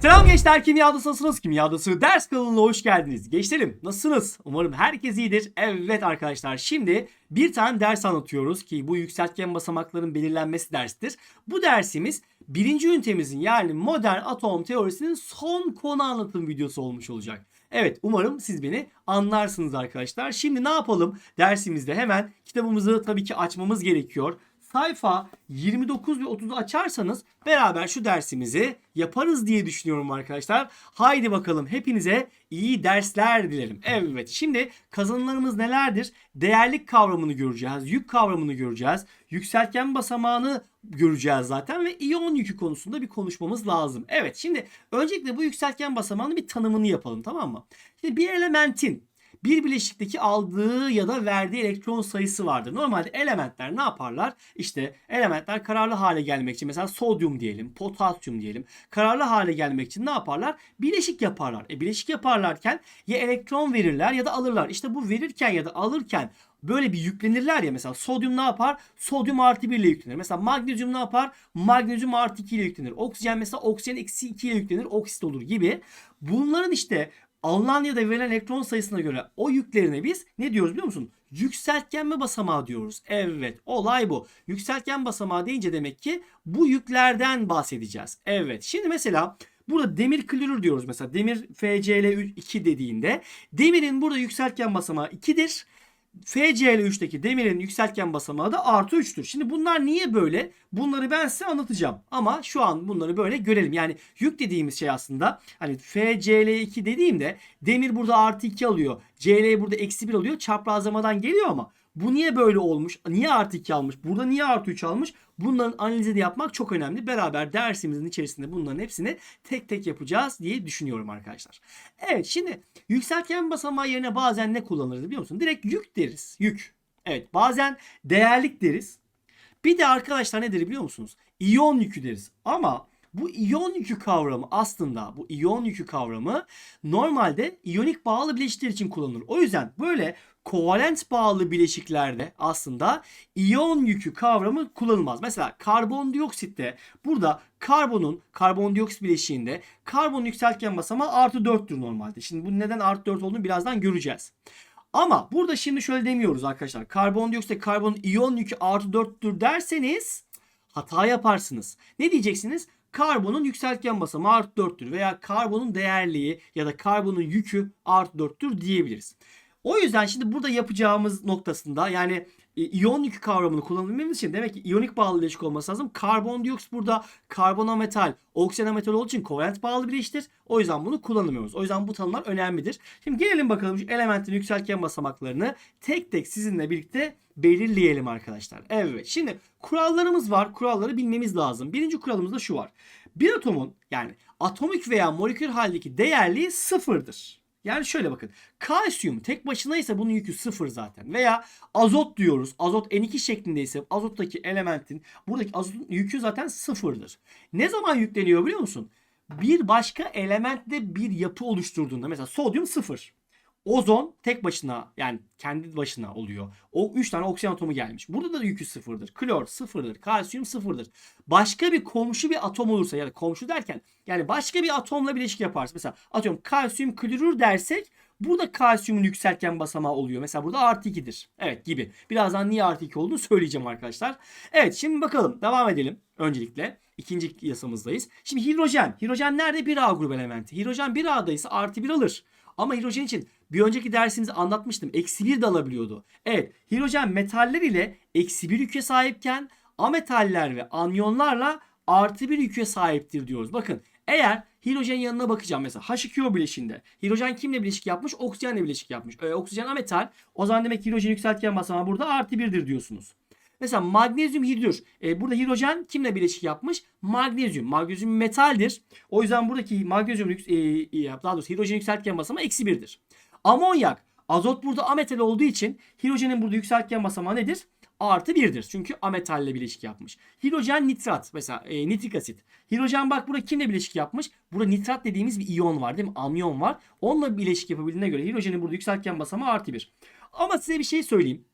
Selam gençler kimyadasınız kimyadası ders kanalına hoş geldiniz. Gençlerim nasılsınız? Umarım herkes iyidir. Evet arkadaşlar şimdi bir tane ders anlatıyoruz ki bu yükseltgen basamakların belirlenmesi dersidir. Bu dersimiz birinci ünitemizin yani modern atom teorisinin son konu anlatım videosu olmuş olacak. Evet umarım siz beni anlarsınız arkadaşlar. Şimdi ne yapalım? Dersimizde hemen kitabımızı tabii ki açmamız gerekiyor sayfa 29 ve 30'u açarsanız beraber şu dersimizi yaparız diye düşünüyorum arkadaşlar. Haydi bakalım hepinize iyi dersler dilerim. Evet şimdi kazanımlarımız nelerdir? Değerlik kavramını göreceğiz. Yük kavramını göreceğiz. Yükseltgen basamağını göreceğiz zaten ve iyon yükü konusunda bir konuşmamız lazım. Evet şimdi öncelikle bu yükseltgen basamağının bir tanımını yapalım tamam mı? Şimdi bir elementin bir bileşikteki aldığı ya da verdiği elektron sayısı vardır. Normalde elementler ne yaparlar? İşte elementler kararlı hale gelmek için mesela sodyum diyelim, potasyum diyelim. Kararlı hale gelmek için ne yaparlar? Bileşik yaparlar. E bileşik yaparlarken ya elektron verirler ya da alırlar. İşte bu verirken ya da alırken böyle bir yüklenirler ya mesela sodyum ne yapar? Sodyum artı 1 ile yüklenir. Mesela magnezyum ne yapar? Magnezyum artı 2 ile yüklenir. Oksijen mesela oksijen eksi 2 ile yüklenir. Oksit olur gibi. Bunların işte alınan ya da verilen elektron sayısına göre o yüklerine biz ne diyoruz biliyor musun? Yükseltgenme basamağı diyoruz. Evet olay bu. Yükseltgen basamağı deyince demek ki bu yüklerden bahsedeceğiz. Evet şimdi mesela Burada demir klorür diyoruz mesela. Demir FCl2 dediğinde demirin burada yükseltgen basamağı 2'dir. FCl3'teki demirin yükseltgen basamağı da artı 3'tür. Şimdi bunlar niye böyle? Bunları ben size anlatacağım. Ama şu an bunları böyle görelim. Yani yük dediğimiz şey aslında hani FCl2 dediğimde demir burada artı 2 alıyor. Cl burada eksi 1 alıyor. Çaprazlamadan geliyor ama bu niye böyle olmuş? Niye artı 2 almış? Burada niye artı 3 almış? Bunların analizini yapmak çok önemli. Beraber dersimizin içerisinde bunların hepsini tek tek yapacağız diye düşünüyorum arkadaşlar. Evet şimdi yükseltgen basamağı yerine bazen ne kullanırız biliyor musun? Direkt yük deriz. Yük. Evet bazen değerlik deriz. Bir de arkadaşlar nedir biliyor musunuz? İyon yükü deriz. Ama bu iyon yükü kavramı aslında bu iyon yükü kavramı normalde iyonik bağlı bileşikler için kullanılır. O yüzden böyle kovalent bağlı bileşiklerde aslında iyon yükü kavramı kullanılmaz. Mesela karbondioksitte burada karbonun karbondioksit bileşiğinde karbon yükseltgen basamağı artı 4'tür normalde. Şimdi bu neden artı 4 olduğunu birazdan göreceğiz. Ama burada şimdi şöyle demiyoruz arkadaşlar. Karbondioksit karbonun iyon yükü artı 4'tür derseniz hata yaparsınız. Ne diyeceksiniz? karbonun yükseltgen basamağı artı 4'tür veya karbonun değerliği ya da karbonun yükü artı 4'tür diyebiliriz. O yüzden şimdi burada yapacağımız noktasında yani e, iyon yükü kavramını kullanabilmemiz için demek ki iyonik bağlı bileşik olması lazım. Karbondioksit burada karbonametal, oksijenometal olduğu için kovalent bağlı bileşiktir. O yüzden bunu kullanamıyoruz. O yüzden bu tanımlar önemlidir. Şimdi gelelim bakalım şu elementin yükseltgen basamaklarını tek tek sizinle birlikte belirleyelim arkadaşlar. Evet şimdi kurallarımız var. Kuralları bilmemiz lazım. Birinci kuralımız da şu var. Bir atomun yani atomik veya molekül haldeki değerliği sıfırdır. Yani şöyle bakın. Kalsiyum tek başına ise bunun yükü sıfır zaten. Veya azot diyoruz. Azot N2 şeklindeyse azottaki elementin buradaki azotun yükü zaten sıfırdır. Ne zaman yükleniyor biliyor musun? Bir başka elementte bir yapı oluşturduğunda mesela sodyum sıfır. Ozon tek başına yani kendi başına oluyor. O 3 tane oksijen atomu gelmiş. Burada da yükü sıfırdır. Klor sıfırdır. Kalsiyum sıfırdır. Başka bir komşu bir atom olursa ya da komşu derken yani başka bir atomla bileşik yaparsa mesela atıyorum kalsiyum klorür dersek burada kalsiyumun yükseltgen basamağı oluyor. Mesela burada artı 2'dir. Evet gibi. Birazdan niye artı 2 olduğunu söyleyeceğim arkadaşlar. Evet şimdi bakalım devam edelim öncelikle. ikinci yasamızdayız. Şimdi hidrojen. Hidrojen nerede? Bir A grubu elementi. Hidrojen bir A'da ise artı 1 alır. Ama hidrojen için bir önceki dersimizde anlatmıştım. Eksi 1 de alabiliyordu. Evet hidrojen metaller ile eksi 1 yüke sahipken ametaller ve anyonlarla artı 1 yüke sahiptir diyoruz. Bakın eğer hidrojen yanına bakacağım mesela H2O bileşiğinde. Hidrojen kimle bileşik yapmış? Oksijenle bileşik yapmış. Ee, oksijen ametal. O zaman demek hidrojen yükseltgen basamağı burada artı 1'dir diyorsunuz. Mesela magnezyum hidrür. E, burada hidrojen kimle bileşik yapmış? Magnezyum. Magnezyum metaldir. O yüzden buradaki magnezyum e, daha doğrusu hidrojen yükseltgen basamağı eksi 1'dir. Amonyak. Azot burada ametal olduğu için hidrojenin burada yükseltgen basamağı nedir? Artı 1'dir. Çünkü ametalle bileşik yapmış. Hidrojen nitrat. Mesela e, nitrik asit. Hidrojen bak burada kimle bileşik yapmış? Burada nitrat dediğimiz bir iyon var değil mi? Amyon var. Onunla bileşik yapabildiğine göre hidrojenin burada yükseltgen basamağı artı 1. Ama size bir şey söyleyeyim.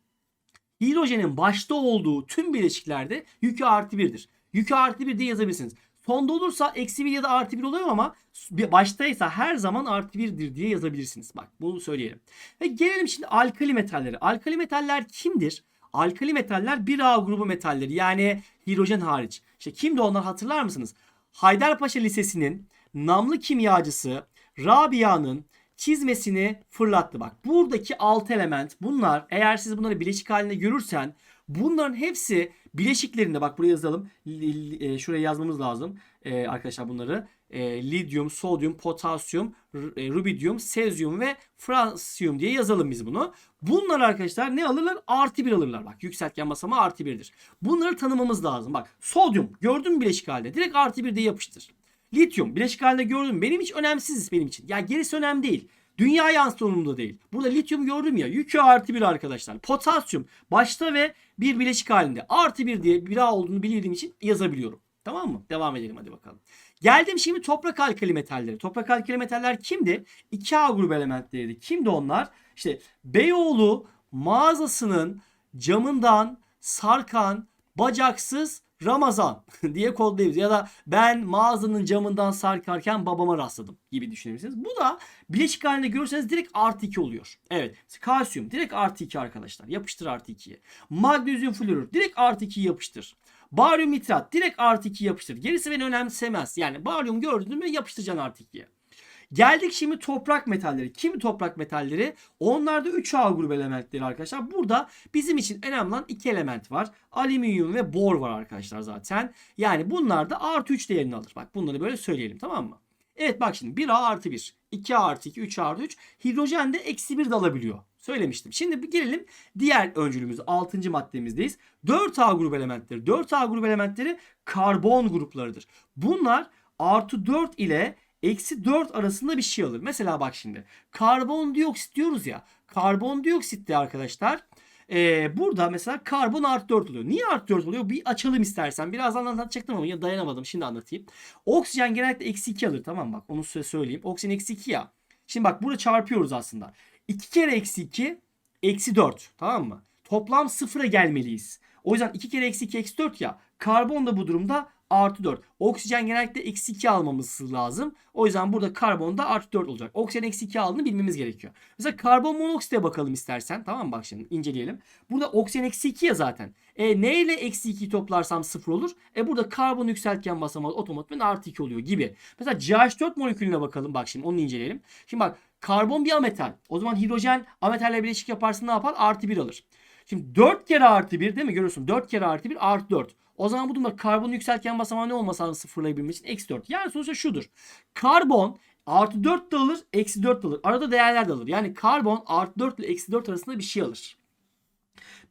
Hidrojenin başta olduğu tüm bileşiklerde yükü artı 1'dir. Yükü artı 1 diye yazabilirsiniz. Sonda olursa eksi 1 ya da artı 1 oluyor ama baştaysa her zaman artı 1'dir diye yazabilirsiniz. Bak bunu söyleyelim. Ve gelelim şimdi alkali metallere. Alkali metaller kimdir? Alkali metaller 1A grubu metalleri yani hidrojen hariç. İşte kimdi onlar hatırlar mısınız? Haydarpaşa Lisesi'nin namlı kimyacısı Rabia'nın çizmesini fırlattı bak. Buradaki 6 element bunlar eğer siz bunları bileşik halinde görürsen bunların hepsi bileşiklerinde bak buraya yazalım. E, şuraya yazmamız lazım e, arkadaşlar bunları. E, lityum, sodyum, potasyum, e, rubidyum, sezyum ve fransiyum diye yazalım biz bunu. Bunlar arkadaşlar ne alırlar? Artı bir alırlar. Bak yükseltgen basamağı artı birdir. Bunları tanımamız lazım. Bak sodyum gördün mü bileşik halde? Direkt artı bir diye yapıştır. Lityum bileşik halinde gördüm. Benim hiç önemsiz benim için. Ya gerisi önemli değil. Dünya yansıtımında değil. Burada lityum gördüm ya. Yükü artı bir arkadaşlar. Potasyum başta ve bir bileşik halinde. Artı bir diye bir olduğunu bildiğim için yazabiliyorum. Tamam mı? Devam edelim hadi bakalım. Geldim şimdi toprak alkali metalleri. Toprak alkali metaller kimdi? 2A grubu elementleriydi. Kimdi onlar? İşte Beyoğlu mağazasının camından sarkan bacaksız Ramazan diye kodlayabiliriz. Ya da ben mağazanın camından sarkarken babama rastladım gibi düşünebilirsiniz. Bu da bileşik halinde görürseniz direkt artı 2 oluyor. Evet kalsiyum direkt artı 2 arkadaşlar. Yapıştır artı 2'ye. Magnezyum florür direkt artı 2'yi yapıştır. Baryum nitrat direkt artı 2 yapıştır. Gerisi beni önemsemez. Yani baryum gördün mü yapıştıracaksın artı 2'ye. Geldik şimdi toprak metalleri. Kim toprak metalleri? Onlar da 3A grubu elementleri arkadaşlar. Burada bizim için önemli olan iki element var. Alüminyum ve bor var arkadaşlar zaten. Yani bunlar da artı 3 değerini alır. Bak bunları böyle söyleyelim tamam mı? Evet bak şimdi 1A artı 1, 2A artı 2, 3A artı 3. Hidrojen de eksi 1 de alabiliyor. Söylemiştim. Şimdi bir gelelim diğer öncülümüz 6. maddemizdeyiz. 4A grubu elementleri. 4A grubu elementleri karbon gruplarıdır. Bunlar artı 4 ile eksi 4 arasında bir şey alır. Mesela bak şimdi karbondioksit diyoruz ya. Karbondioksit de arkadaşlar ee, burada mesela karbon artı 4 oluyor. Niye artı 4 oluyor? Bir açalım istersen. Birazdan anlatacaktım ama ya dayanamadım. Şimdi anlatayım. Oksijen genellikle eksi 2 alır. Tamam bak onu size söyleyeyim. Oksijen eksi 2 ya. Şimdi bak burada çarpıyoruz aslında. 2 kere eksi 2 eksi 4. Tamam mı? Toplam sıfıra gelmeliyiz. O yüzden 2 kere eksi 2 eksi 4 ya. Karbon da bu durumda artı 4. Oksijen genellikle eksi 2 almamız lazım. O yüzden burada karbon da artı 4 olacak. Oksijen eksi 2 aldığını bilmemiz gerekiyor. Mesela karbon monoksite bakalım istersen. Tamam mı? Bak şimdi inceleyelim. Burada oksijen eksi 2 ya zaten. E ne ile eksi 2'yi toplarsam 0 olur. E burada karbon yükseltgen basamağı otomatikman artı 2 oluyor gibi. Mesela CH4 molekülüne bakalım. Bak şimdi onu inceleyelim. Şimdi bak karbon bir ametal. O zaman hidrojen ametalle bileşik yaparsın ne yapar? Artı 1 alır. Şimdi 4 kere artı 1 değil mi? Görüyorsun 4 kere artı 1 artı 4. O zaman bu durumda karbon yükseltgen basamağı ne olmasa lazım sıfırlayabilmek için? Eksi 4. Yani sonuçta şudur. Karbon artı 4 de alır, eksi 4 de alır. Arada değerler de alır. Yani karbon artı 4 ile eksi 4 arasında bir şey alır.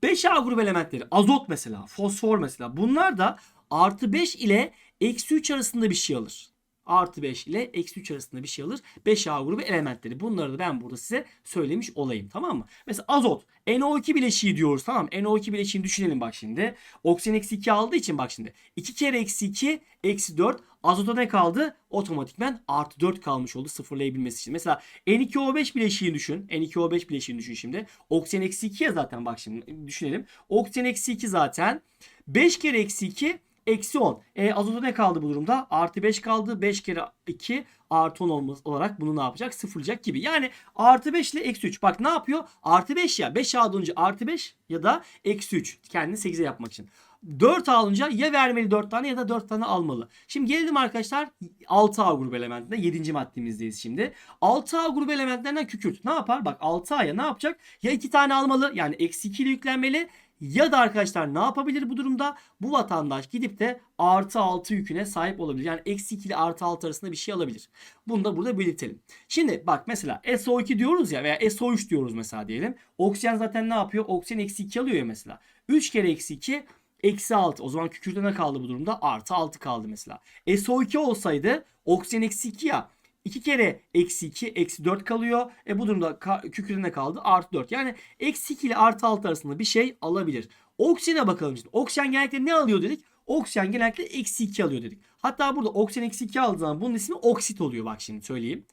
5A grubu elementleri azot mesela, fosfor mesela bunlar da artı 5 ile eksi 3 arasında bir şey alır. Artı 5 ile eksi 3 arasında bir şey alır. 5A grubu elementleri. Bunları da ben burada size söylemiş olayım. Tamam mı? Mesela azot. NO2 bileşiği diyoruz. Tamam mı? NO2 bileşiğini düşünelim bak şimdi. Oksijen eksi 2 aldığı için bak şimdi. 2 kere eksi 2 eksi 4. Azota ne kaldı? Otomatikmen artı 4 kalmış oldu sıfırlayabilmesi için. Mesela N2O5 bileşiğini düşün. N2O5 bileşiğini düşün şimdi. Oksijen eksi 2 ya zaten bak şimdi düşünelim. Oksijen eksi 2 zaten. 5 kere eksi 2 eksi 10. E, azota ne kaldı bu durumda? Artı 5 kaldı. 5 kere 2 artı 10 olması olarak bunu ne yapacak? Sıfırlayacak gibi. Yani artı 5 ile eksi 3. Bak ne yapıyor? Artı 5 ya. 5 alınca artı 5 ya da eksi 3. Kendini 8'e yapmak için. 4 alınca ya vermeli 4 tane ya da 4 tane almalı. Şimdi gelelim arkadaşlar 6A grubu elementine. 7. maddemizdeyiz şimdi. 6A grubu elementlerinden kükürt. Ne yapar? Bak 6A'ya ne yapacak? Ya 2 tane almalı yani eksi 2 ile yüklenmeli ya da arkadaşlar ne yapabilir bu durumda? Bu vatandaş gidip de artı 6 yüküne sahip olabilir. Yani eksi 2 ile artı 6 arasında bir şey alabilir. Bunu da burada belirtelim. Şimdi bak mesela SO2 diyoruz ya veya SO3 diyoruz mesela diyelim. Oksijen zaten ne yapıyor? Oksijen eksi 2 alıyor ya mesela. 3 kere eksi 2 eksi 6. O zaman kükürtte ne kaldı bu durumda? Artı 6 kaldı mesela. SO2 olsaydı oksijen eksi 2 ya. 2 kere eksi 2 eksi 4 kalıyor. E bu durumda kükürde ne kaldı? Artı 4. Yani eksi 2 ile artı 6 arasında bir şey alabilir. Oksijene bakalım şimdi. Oksijen genellikle ne alıyor dedik? Oksijen genellikle eksi 2 alıyor dedik. Hatta burada oksijen eksi 2 aldığı zaman bunun ismi oksit oluyor bak şimdi söyleyeyim.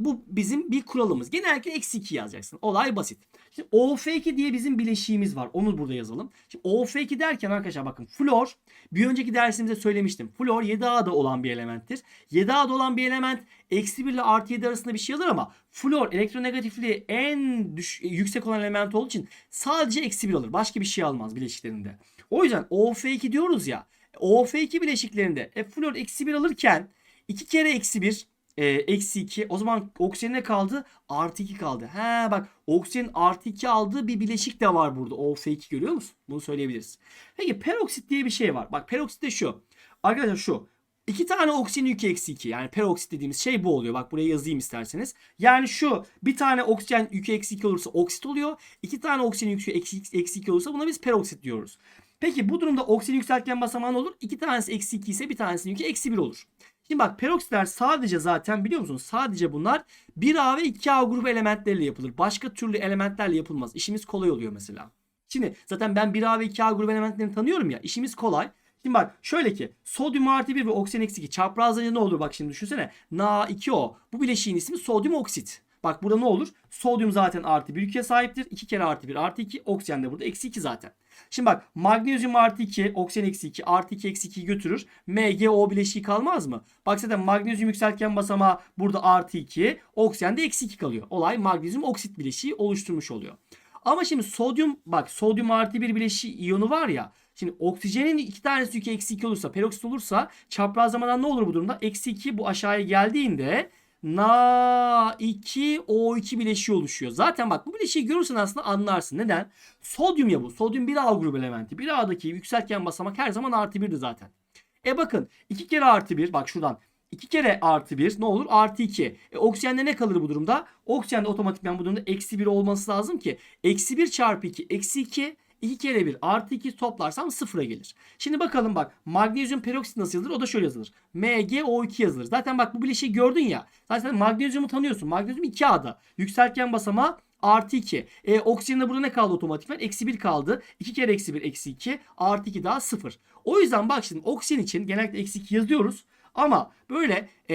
Bu bizim bir kuralımız. Genellikle eksi 2 yazacaksın. Olay basit. Şimdi OF2 diye bizim bileşiğimiz var. Onu burada yazalım. Şimdi OF2 derken arkadaşlar bakın flor bir önceki dersimizde söylemiştim. Flor 7A'da olan bir elementtir. 7A'da olan bir element eksi 1 ile artı 7 arasında bir şey alır ama flor elektronegatifliği en düş, yüksek olan element olduğu için sadece eksi 1 alır. Başka bir şey almaz bileşiklerinde. O yüzden OF2 diyoruz ya. OF2 bileşiklerinde e, flor eksi 1 alırken 2 kere eksi 1 e, eksi 2 o zaman oksijen ne kaldı? Artı 2 kaldı. He bak oksijenin artı 2 aldığı bir bileşik de var burada. OF2 görüyor musun? Bunu söyleyebiliriz. Peki peroksit diye bir şey var. Bak peroksit de şu. Arkadaşlar şu. İki tane oksijen yükü eksi 2. Yani peroksit dediğimiz şey bu oluyor. Bak buraya yazayım isterseniz. Yani şu bir tane oksijen yükü eksi 2 olursa oksit oluyor. İki tane oksijen yükü eksi 2 olursa buna biz peroksit diyoruz. Peki bu durumda oksijen yükseltgen basamağı ne olur? İki tanesi eksi 2 ise bir tanesinin yükü eksi 1 olur. Şimdi bak peroksitler sadece zaten biliyor musunuz? Sadece bunlar 1A ve 2A grubu elementleriyle yapılır. Başka türlü elementlerle yapılmaz. İşimiz kolay oluyor mesela. Şimdi zaten ben 1A ve 2A grubu elementlerini tanıyorum ya. İşimiz kolay. Şimdi bak şöyle ki sodyum artı 1 ve oksijen eksi 2 çaprazlayınca ne olur bak şimdi düşünsene. Na2O bu bileşiğin ismi sodyum oksit. Bak burada ne olur? Sodyum zaten artı 1 yüke sahiptir. 2 kere artı 1 artı 2. Oksijen de burada eksi 2 zaten. Şimdi bak magnezyum artı 2, oksijen eksi 2, artı 2 eksi 2 götürür. MgO bileşiği kalmaz mı? Bak zaten magnezyum yükseltgen basamağı burada artı 2, oksijen de eksi 2 kalıyor. Olay magnezyum oksit bileşiği oluşturmuş oluyor. Ama şimdi sodyum bak sodyum artı 1 bileşiği iyonu var ya. Şimdi oksijenin iki tanesi yükü eksi 2 olursa peroksit olursa çaprazlamadan ne olur bu durumda? Eksi 2 bu aşağıya geldiğinde Na2O2 bileşiği oluşuyor. Zaten bak bu bileşiği görürsen aslında anlarsın. Neden? Sodyum ya bu. Sodyum 1A grubu elementi. 1A'daki yükseltgen basamak her zaman artı 1'di zaten. E bakın 2 kere artı 1 bak şuradan 2 kere artı 1 ne olur? Artı 2. E, oksijende ne kalır bu durumda? Oksijende otomatikman bu durumda eksi 1 olması lazım ki. Eksi 1 çarpı 2 eksi 2 2 kere 1 artı 2 toplarsam sıfıra gelir. Şimdi bakalım bak magnezyum peroksit nasıl yazılır? O da şöyle yazılır. MgO2 yazılır. Zaten bak bu bileşiği gördün ya. Zaten magnezyumu tanıyorsun. Magnezyum 2A'da. Yükseltgen basamağı artı 2. E, oksijende burada ne kaldı otomatikman? Eksi 1 kaldı. 2 kere eksi 1 eksi 2 artı 2 daha 0. O yüzden bak şimdi oksijen için genellikle eksi 2 yazıyoruz. Ama böyle e,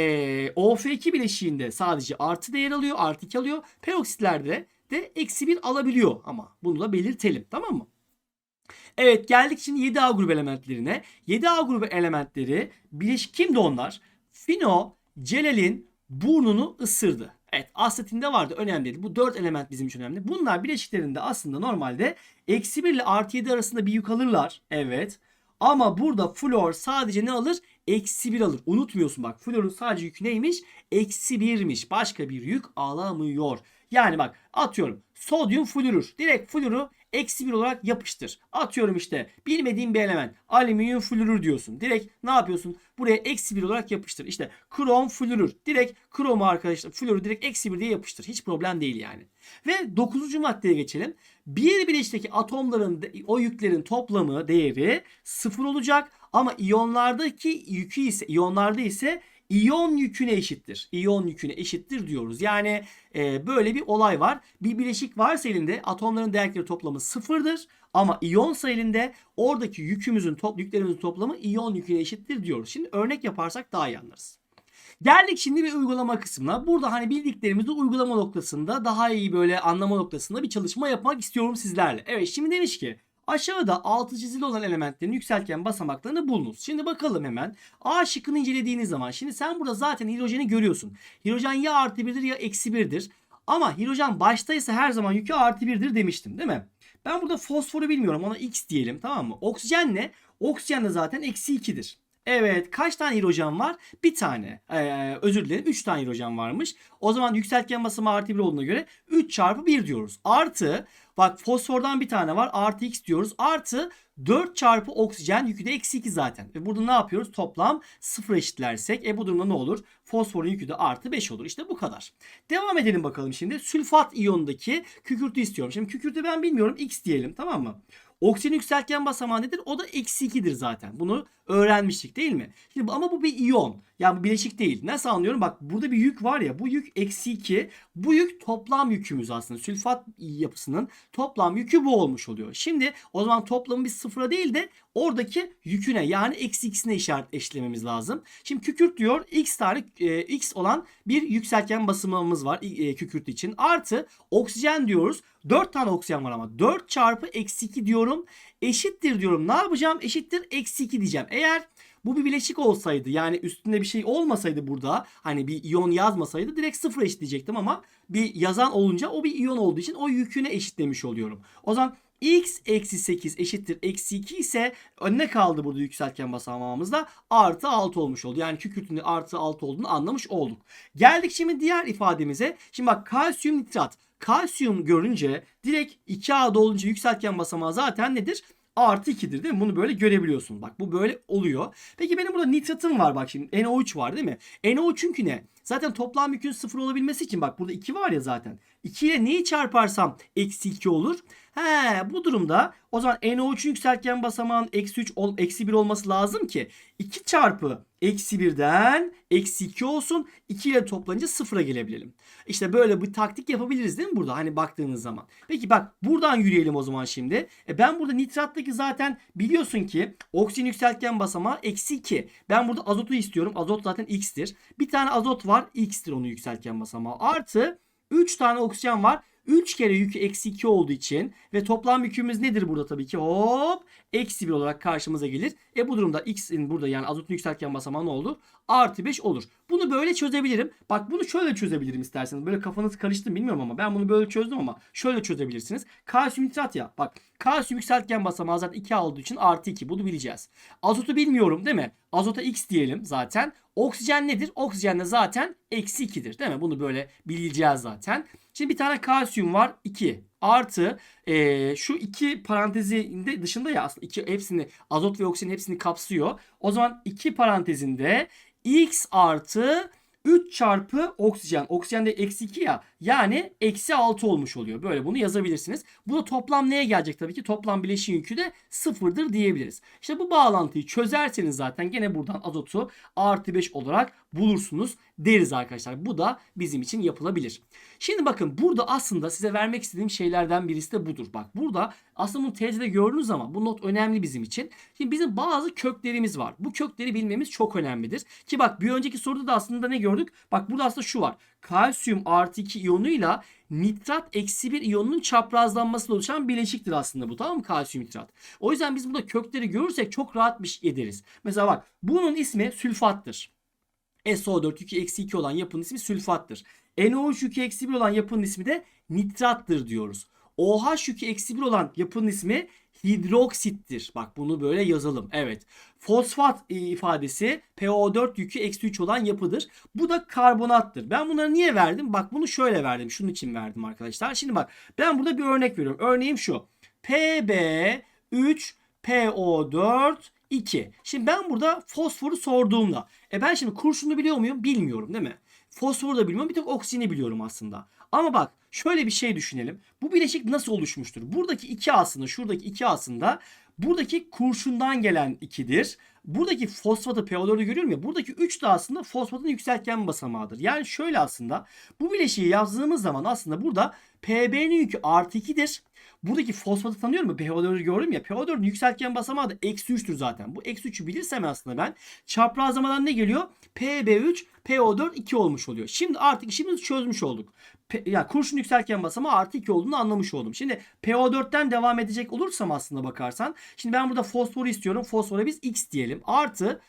OF2 bileşiğinde sadece artı değer alıyor. Artı 2 alıyor. Peroksitlerde de eksi 1 alabiliyor ama bunu da belirtelim tamam mı? Evet geldik şimdi 7A grubu elementlerine. 7A grubu elementleri bileşik kimdi onlar? Fino Celal'in burnunu ısırdı. Evet asetinde vardı önemli değil. Bu 4 element bizim için önemli. Bunlar bileşiklerinde aslında normalde eksi 1 ile artı 7 arasında bir yük alırlar. Evet. Ama burada flor sadece ne alır? Eksi 1 alır. Unutmuyorsun bak florun sadece yükü neymiş? Eksi 1'miş. Başka bir yük alamıyor. Yani bak atıyorum sodyum florür. Direkt florü eksi 1 olarak yapıştır. Atıyorum işte bilmediğin bir element alüminyum florür diyorsun. Direkt ne yapıyorsun? Buraya eksi 1 olarak yapıştır. İşte krom florür. Direkt kromu arkadaşlar florü direkt eksi 1 diye yapıştır. Hiç problem değil yani. Ve 9. maddeye geçelim. Bir bileşikteki atomların o yüklerin toplamı değeri 0 olacak. Ama iyonlardaki yükü ise iyonlarda ise iyon yüküne eşittir. İyon yüküne eşittir diyoruz. Yani e, böyle bir olay var. Bir bileşik varsa elinde atomların değerleri toplamı sıfırdır. Ama iyonsa elinde oradaki yükümüzün top, yüklerimizin toplamı iyon yüküne eşittir diyoruz. Şimdi örnek yaparsak daha iyi anlarız. Geldik şimdi bir uygulama kısmına. Burada hani bildiklerimizi uygulama noktasında daha iyi böyle anlama noktasında bir çalışma yapmak istiyorum sizlerle. Evet şimdi demiş ki Aşağıda altı çizili olan elementlerin yükseltgen basamaklarını bulunuz. Şimdi bakalım hemen. A şıkkını incelediğiniz zaman. Şimdi sen burada zaten hidrojeni görüyorsun. Hidrojen ya artı birdir ya eksi birdir. Ama hidrojen baştaysa her zaman yükü artı birdir demiştim değil mi? Ben burada fosforu bilmiyorum. Ona x diyelim tamam mı? Oksijen ne? Oksijen de zaten eksi 2'dir. Evet kaç tane hidrojen var? Bir tane. Ee, özür dilerim 3 tane hidrojen varmış. O zaman yükseltgen basamağı artı 1 olduğuna göre 3 çarpı 1 diyoruz. Artı bak fosfordan bir tane var artı x diyoruz. Artı 4 çarpı oksijen yükü de eksi 2 zaten. Ve burada ne yapıyoruz? Toplam 0 eşitlersek e bu durumda ne olur? Fosforun yükü de artı 5 olur. İşte bu kadar. Devam edelim bakalım şimdi. Sülfat iyonundaki kükürtü istiyorum. Şimdi kükürtü ben bilmiyorum. X diyelim tamam mı? Oksijen yükseltgen basamağı nedir? O da eksi 2'dir zaten. Bunu öğrenmiştik değil mi? Şimdi, ama bu bir iyon. Yani bu bileşik değil. Nasıl anlıyorum? Bak burada bir yük var ya. Bu yük eksi 2. Bu yük toplam yükümüz aslında. Sülfat yapısının toplam yükü bu olmuş oluyor. Şimdi o zaman toplamı biz sıfıra değil de oradaki yüküne yani eksi x'ine işaret eşitlememiz lazım. Şimdi kükürt diyor x tane e, x olan bir yükseltgen basımımız var e, kükürt için. Artı oksijen diyoruz. 4 tane oksijen var ama 4 çarpı eksi 2 diyorum. Eşittir diyorum. Ne yapacağım? Eşittir eksi 2 diyeceğim. Eğer bu bir bileşik olsaydı yani üstünde bir şey olmasaydı burada hani bir iyon yazmasaydı direkt sıfır eşitleyecektim ama bir yazan olunca o bir iyon olduğu için o yüküne eşitlemiş oluyorum. O zaman x eksi 8 eşittir eksi 2 ise ne kaldı burada yükseltgen basamağımızda? Artı 6 olmuş oldu. Yani kükürtünün artı 6 olduğunu anlamış olduk. Geldik şimdi diğer ifademize. Şimdi bak kalsiyum nitrat. Kalsiyum görünce direkt 2A'da olunca yükseltgen basamağı zaten nedir? artı 2'dir değil mi? Bunu böyle görebiliyorsun. Bak bu böyle oluyor. Peki benim burada nitratım var bak şimdi. NO3 var değil mi? NO çünkü ne? Zaten toplam yükün sıfır olabilmesi için bak burada 2 var ya zaten. 2 ile neyi çarparsam eksi 2 olur. He bu durumda o zaman NO3 yükseltgen basamağın eksi 3 ol, eksi 1 olması lazım ki 2 çarpı eksi 1'den eksi 2 olsun. 2 ile toplanınca sıfıra gelebilelim. İşte böyle bir taktik yapabiliriz değil mi burada hani baktığınız zaman. Peki bak buradan yürüyelim o zaman şimdi. E ben burada nitrattaki zaten biliyorsun ki oksijen yükseltgen basamağı eksi 2. Ben burada azotu istiyorum. Azot zaten x'tir. Bir tane azot var x'tir onu yükseltgen basamağı. Artı 3 tane oksijen var. 3 kere yükü eksi 2 olduğu için ve toplam yükümüz nedir burada tabii ki? Hop eksi 1 olarak karşımıza gelir. E bu durumda x'in burada yani azotun yükseltgen basamağı ne olur? Artı 5 olur. Bunu böyle çözebilirim. Bak bunu şöyle çözebilirim isterseniz. Böyle kafanız karıştı bilmiyorum ama ben bunu böyle çözdüm ama şöyle çözebilirsiniz. Kalsiyum nitrat ya. Bak kalsiyum yükseltgen basamağı zaten 2 olduğu için artı 2. Bunu bileceğiz. Azotu bilmiyorum değil mi? Azota x diyelim zaten. Oksijen nedir? Oksijen de zaten eksi 2'dir değil mi? Bunu böyle bileceğiz zaten. Şimdi bir tane kalsiyum var 2 artı e, şu iki parantezinde dışında ya aslında iki hepsini azot ve oksijen hepsini kapsıyor. O zaman iki parantezinde x artı 3 çarpı oksijen. Oksijen de eksi 2 ya. Yani eksi 6 olmuş oluyor. Böyle bunu yazabilirsiniz. Bu da toplam neye gelecek tabii ki? Toplam bileşiğin yükü de sıfırdır diyebiliriz. İşte bu bağlantıyı çözerseniz zaten gene buradan azotu artı 5 olarak bulursunuz deriz arkadaşlar. Bu da bizim için yapılabilir. Şimdi bakın burada aslında size vermek istediğim şeylerden birisi de budur. Bak burada aslında bunu tezde gördüğünüz zaman bu not önemli bizim için. Şimdi bizim bazı köklerimiz var. Bu kökleri bilmemiz çok önemlidir. Ki bak bir önceki soruda da aslında ne gördük? Bak burada aslında şu var. Kalsiyum artı 2 iyonuyla nitrat eksi 1 iyonunun çaprazlanmasıyla oluşan bileşiktir aslında bu tamam mı kalsiyum nitrat. O yüzden biz burada kökleri görürsek çok rahat bir şey ederiz. Mesela bak bunun ismi sülfattır. SO4 yükü eksi 2 olan yapının ismi sülfattır. NO3 yükü eksi 1 olan yapının ismi de nitrattır diyoruz. OH yükü eksi 1 olan yapının ismi hidroksittir. Bak bunu böyle yazalım. Evet. Fosfat e, ifadesi PO4 yükü eksi 3 olan yapıdır. Bu da karbonattır. Ben bunları niye verdim? Bak bunu şöyle verdim. Şunun için verdim arkadaşlar. Şimdi bak ben burada bir örnek veriyorum. Örneğim şu. PB3 PO4 2. Şimdi ben burada fosforu sorduğumda e ben şimdi kurşunu biliyor muyum? Bilmiyorum değil mi? Fosforu da bilmiyorum. Bir tek oksijeni biliyorum aslında. Ama bak şöyle bir şey düşünelim. Bu bileşik nasıl oluşmuştur? Buradaki iki aslında şuradaki iki aslında buradaki kurşundan gelen ikidir. Buradaki fosfatı PO4'ü görüyorum ya buradaki 3 de aslında fosfatın yükseltgen basamağıdır. Yani şöyle aslında bu bileşiği yazdığımız zaman aslında burada PB'nin yükü artı 2'dir. Buradaki fosfatı tanıyorum ya PO4'ü gördüm ya PO4'ün yükseltgen basamağı da eksi 3'tür zaten. Bu eksi 3'ü bilirsem aslında ben çaprazlamadan ne geliyor? PB3 PO4 2 olmuş oluyor. Şimdi artık işimizi çözmüş olduk. P yani kurşun yükseltgen basamağı artı 2 olduğunu anlamış oldum. Şimdi PO4'ten devam edecek olursam aslında bakarsan. Şimdi ben burada fosforu istiyorum. Fosfora biz X diyelim. Artı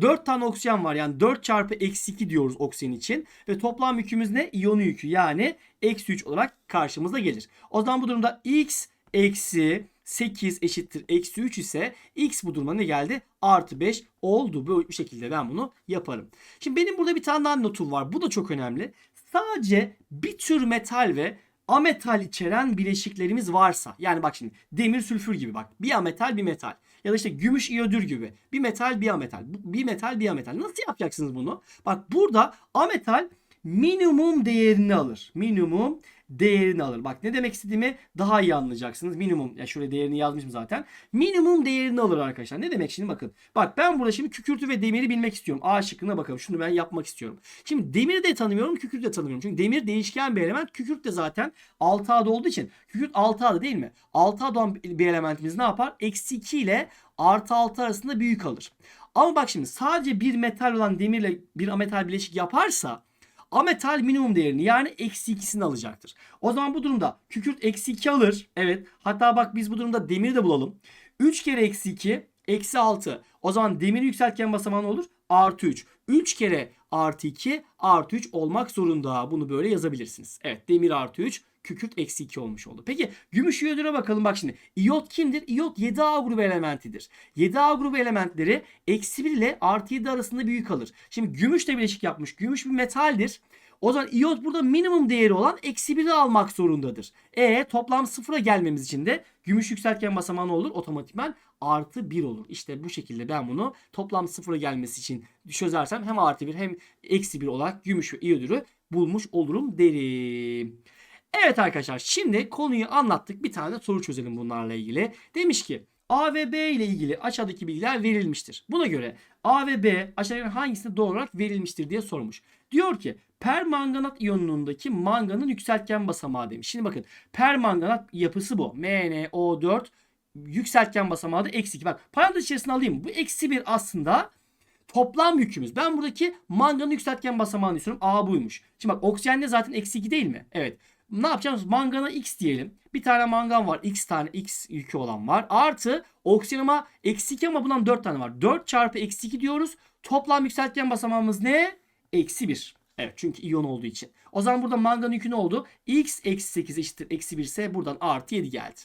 4 tane oksijen var. Yani 4 çarpı eksi 2 diyoruz oksijen için. Ve toplam yükümüz ne? İyonu yükü. Yani eksi 3 olarak karşımıza gelir. O zaman bu durumda X eksi 8 eşittir eksi 3 ise x bu duruma ne geldi? Artı 5 oldu. Böyle bir şekilde ben bunu yaparım. Şimdi benim burada bir tane daha notum var. Bu da çok önemli. Sadece bir tür metal ve ametal içeren bileşiklerimiz varsa yani bak şimdi demir sülfür gibi bak bir ametal bir metal ya da işte gümüş iyodür gibi. Bir metal bir ametal. Bir metal bir ametal. Nasıl yapacaksınız bunu? Bak burada ametal minimum değerini alır. Minimum değerini alır. Bak ne demek istediğimi daha iyi anlayacaksınız. Minimum ya şöyle değerini yazmışım zaten. Minimum değerini alır arkadaşlar. Ne demek şimdi bakın. Bak ben burada şimdi kükürtü ve demiri bilmek istiyorum. A şıkkına bakalım. Şunu ben yapmak istiyorum. Şimdi demiri de tanımıyorum, kükürtü de tanımıyorum. Çünkü demir değişken bir element. Kükürt de zaten 6A'da olduğu için. Kükürt 6A'da değil mi? 6A'da olan bir elementimiz ne yapar? Eksi 2 ile artı 6 arasında büyük alır. Ama bak şimdi sadece bir metal olan demirle bir ametal bileşik yaparsa ametal minimum değerini yani eksi ikisini alacaktır. O zaman bu durumda kükürt eksi 2 alır. Evet hatta bak biz bu durumda demiri de bulalım. 3 kere eksi 2 eksi 6. O zaman demiri yükseltgen basamağı ne olur? Artı 3. 3 kere artı 2 artı 3 olmak zorunda. Bunu böyle yazabilirsiniz. Evet demir artı 3 kükürt eksi 2 olmuş oldu. Peki gümüş iyodüre bakalım bak şimdi. İyot kimdir? İyot 7A grubu elementidir. 7A grubu elementleri eksi 1 ile artı 7 arasında büyük alır. Şimdi gümüşle bileşik yapmış. Gümüş bir metaldir. O zaman iyot burada minimum değeri olan eksi 1'i almak zorundadır. E toplam sıfıra gelmemiz için de gümüş yükseltgen basamağı ne olur? Otomatikman artı 1 olur. İşte bu şekilde ben bunu toplam sıfıra gelmesi için çözersem hem artı 1 hem eksi 1 olarak gümüş ve iyodürü bulmuş olurum derim. Evet arkadaşlar şimdi konuyu anlattık. Bir tane soru çözelim bunlarla ilgili. Demiş ki A ve B ile ilgili aşağıdaki bilgiler verilmiştir. Buna göre A ve B aşağıdakilerin hangisine doğru olarak verilmiştir diye sormuş. Diyor ki permanganat iyonundaki manganın yükseltgen basamağı demiş. Şimdi bakın permanganat yapısı bu. MnO4 yükseltgen basamağı da eksi 2. Bak parantez içerisine alayım. Bu eksi 1 aslında toplam yükümüz. Ben buradaki manganın yükseltgen basamağını istiyorum. A buymuş. Şimdi bak oksijende zaten eksi 2 değil mi? Evet. Ne yapacağız? Mangana x diyelim. Bir tane mangan var. X tane x yükü olan var. Artı oksijenama eksi 2 ama bundan 4 tane var. 4 çarpı eksi 2 diyoruz. Toplam yükseltgen basamağımız ne? Eksi 1. Evet çünkü iyon olduğu için. O zaman burada manganın yükü ne oldu? x eksi 8 eşittir eksi 1 ise buradan artı 7 geldi.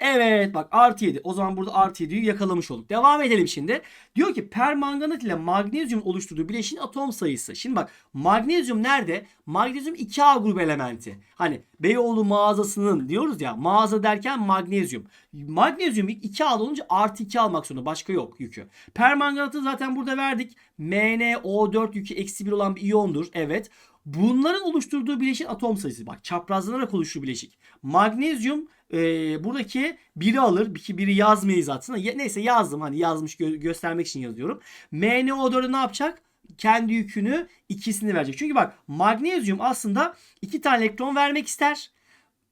Evet bak artı 7. O zaman burada artı 7'yi yakalamış olduk. Devam edelim şimdi. Diyor ki permanganat ile magnezyum oluşturduğu bileşiğin atom sayısı. Şimdi bak magnezyum nerede? Magnezyum 2A grubu elementi. Hani Beyoğlu mağazasının diyoruz ya mağaza derken magnezyum. Magnezyum 2A olunca artı 2 almak zorunda. Başka yok yükü. Permanganatı zaten burada verdik. MnO4 yükü eksi 1 olan bir iyondur. Evet. Bunların oluşturduğu bileşik atom sayısı. Bak çaprazlanarak oluşur bileşik. Magnezyum e, buradaki biri alır. Ki biri yazmayız aslında. Ya, neyse yazdım hani yazmış gö- göstermek için yazıyorum. MnO4'ü ne yapacak? Kendi yükünü ikisini verecek. Çünkü bak magnezyum aslında iki tane elektron vermek ister.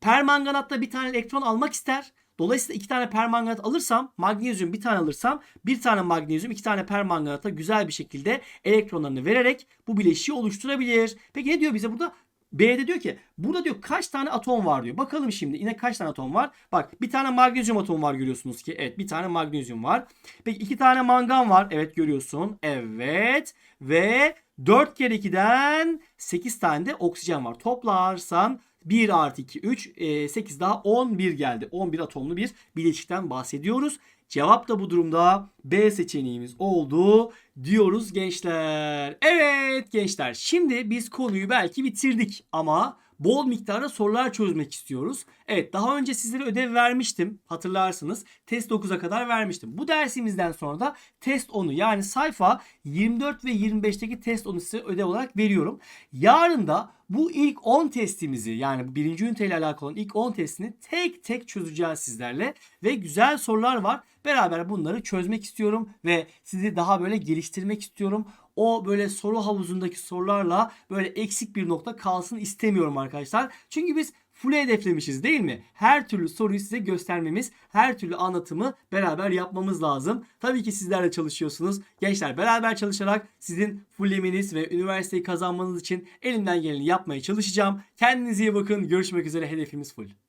Permanganatta bir tane elektron almak ister. Dolayısıyla iki tane permanganat alırsam, magnezyum bir tane alırsam, bir tane magnezyum iki tane permanganata güzel bir şekilde elektronlarını vererek bu bileşiği oluşturabilir. Peki ne diyor bize burada? B'de diyor ki burada diyor kaç tane atom var diyor. Bakalım şimdi yine kaç tane atom var. Bak bir tane magnezyum atomu var görüyorsunuz ki. Evet bir tane magnezyum var. Peki iki tane mangan var. Evet görüyorsun. Evet. Ve 4 kere 2'den 8 tane de oksijen var. Toplarsan 1 artı 2 3 e, 8 daha 11 geldi. 11 atomlu bir bileşikten bahsediyoruz. Cevap da bu durumda B seçeneğimiz oldu diyoruz gençler. Evet gençler şimdi biz konuyu belki bitirdik ama bol miktarda sorular çözmek istiyoruz. Evet daha önce sizlere ödev vermiştim hatırlarsınız. Test 9'a kadar vermiştim. Bu dersimizden sonra da test 10'u yani sayfa 24 ve 25'teki test 10'u size ödev olarak veriyorum. Yarın da bu ilk 10 testimizi yani birinci üniteyle alakalı olan ilk 10 testini tek tek çözeceğiz sizlerle. Ve güzel sorular var. Beraber bunları çözmek istiyorum ve sizi daha böyle geliştirmek istiyorum. O böyle soru havuzundaki sorularla böyle eksik bir nokta kalsın istemiyorum arkadaşlar. Çünkü biz full hedeflemişiz değil mi? Her türlü soruyu size göstermemiz, her türlü anlatımı beraber yapmamız lazım. Tabii ki sizler de çalışıyorsunuz. Gençler beraber çalışarak sizin fullemeniz ve üniversiteyi kazanmanız için elimden geleni yapmaya çalışacağım. Kendinize iyi bakın. Görüşmek üzere. Hedefimiz full.